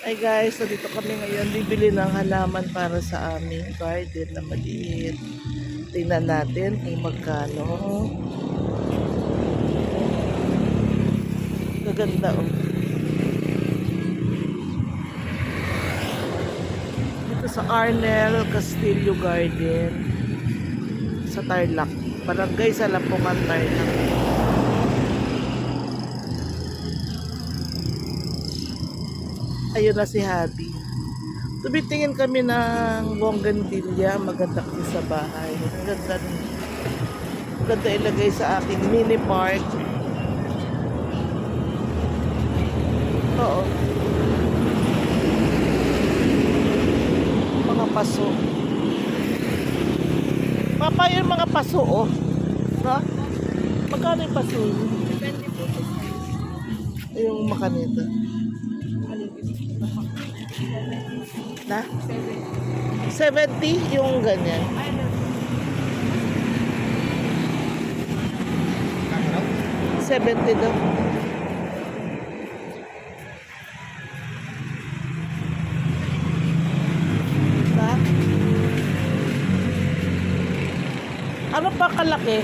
Ay guys, so dito kami ngayon bibili ng halaman para sa aming garden na maliit. Tingnan natin kung magkano. Gaganda oh. Dito sa Arnel Castillo Garden sa Tarlac. Barangay sa Lapungan, Tarlac. Ayun na si Habi. Tumitingin kami ng bonggantilya. Maganda kasi sa bahay. Ang ganda. Ang ganda ilagay sa aking mini park. Oo. Mga paso. Papa, yung mga paso, oh. No? Magkano yung paso? Depende po. Yung makanita. Na? 70 yung ganyan. 70 daw. Ba? Ano pa kalaki?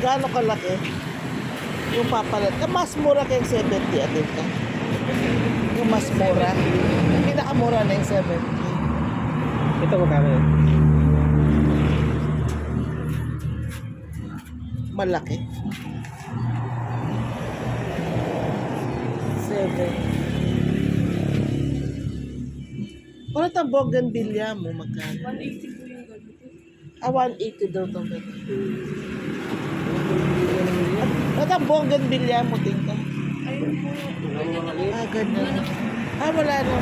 Gaano kalaki? Yung papalit. Eh, mas mura kayong 70 atin ka. Yung mas mura. Yung pinakamura na yung 70. Ito magkano yun? Malaki. 7. Wala tang bougainvillea mo magkano? 180 po yung ganito. Ah, 180 daw to. Wala tang bougainvillea mo din ka. Po. Ah, ganun. Ah, wala na.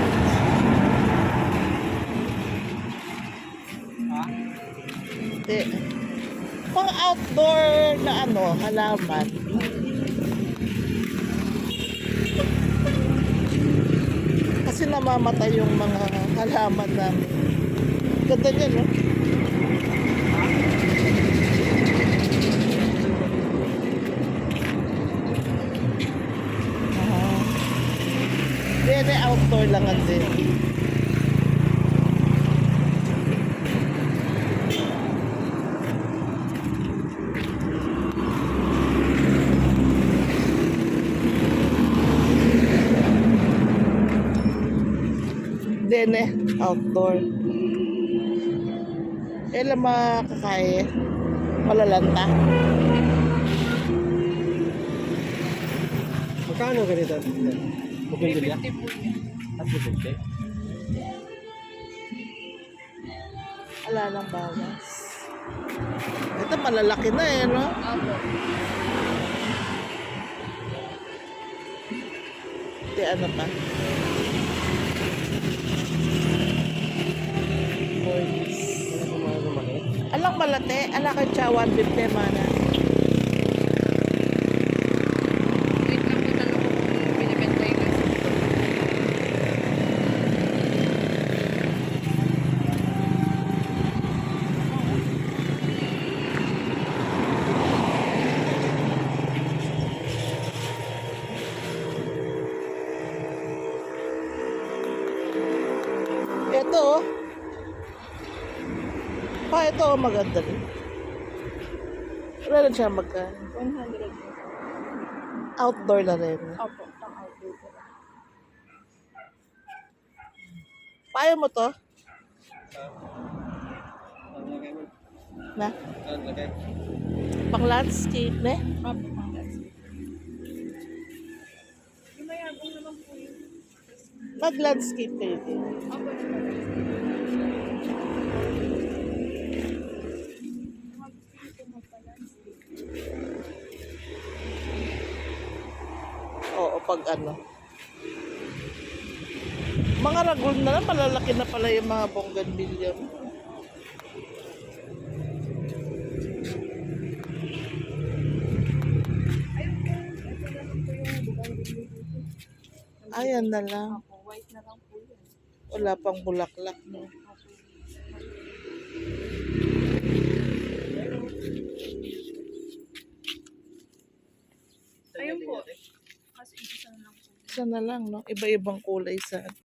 Hindi. Pang outdoor na ano, halaman. Kasi namamatay yung mga halaman namin. Ganda niya, no? Ah. Very outdoor lang. Din eh, outdoor. Kailan makakaya? Malalanta. Magkano ganito? Bougainvillea? 350 po yun. At 250? Wala nang bawas. Ito malalaki na eh, no? Apo. Ito ano pa? Boys. Ano mga lumaki? Alang malate, ala ka chawan bibte mana. Wait lang po tanong ko kung binibenta yung kasi. Ito oh. Pa, ito oh, maganda rin. Rin siya magkano. 100 po. Outdoor na rin. Opo, pang outdoor po. Payo mo to? Na? Pang landscape, ne? Opo, pang landscape. Yung mayabong naman po yun. Mag-landscape kayo din. Oo, pag ano. Mga ragul na lang, malalaki na pala yung mga bongganbilya mo. Ayan na lang. Opo, white na lang po yun. Wala pang bulaklak, no? Ayun po. Kasi isa na lang. Isa na lang, no? Iba-ibang kulay sa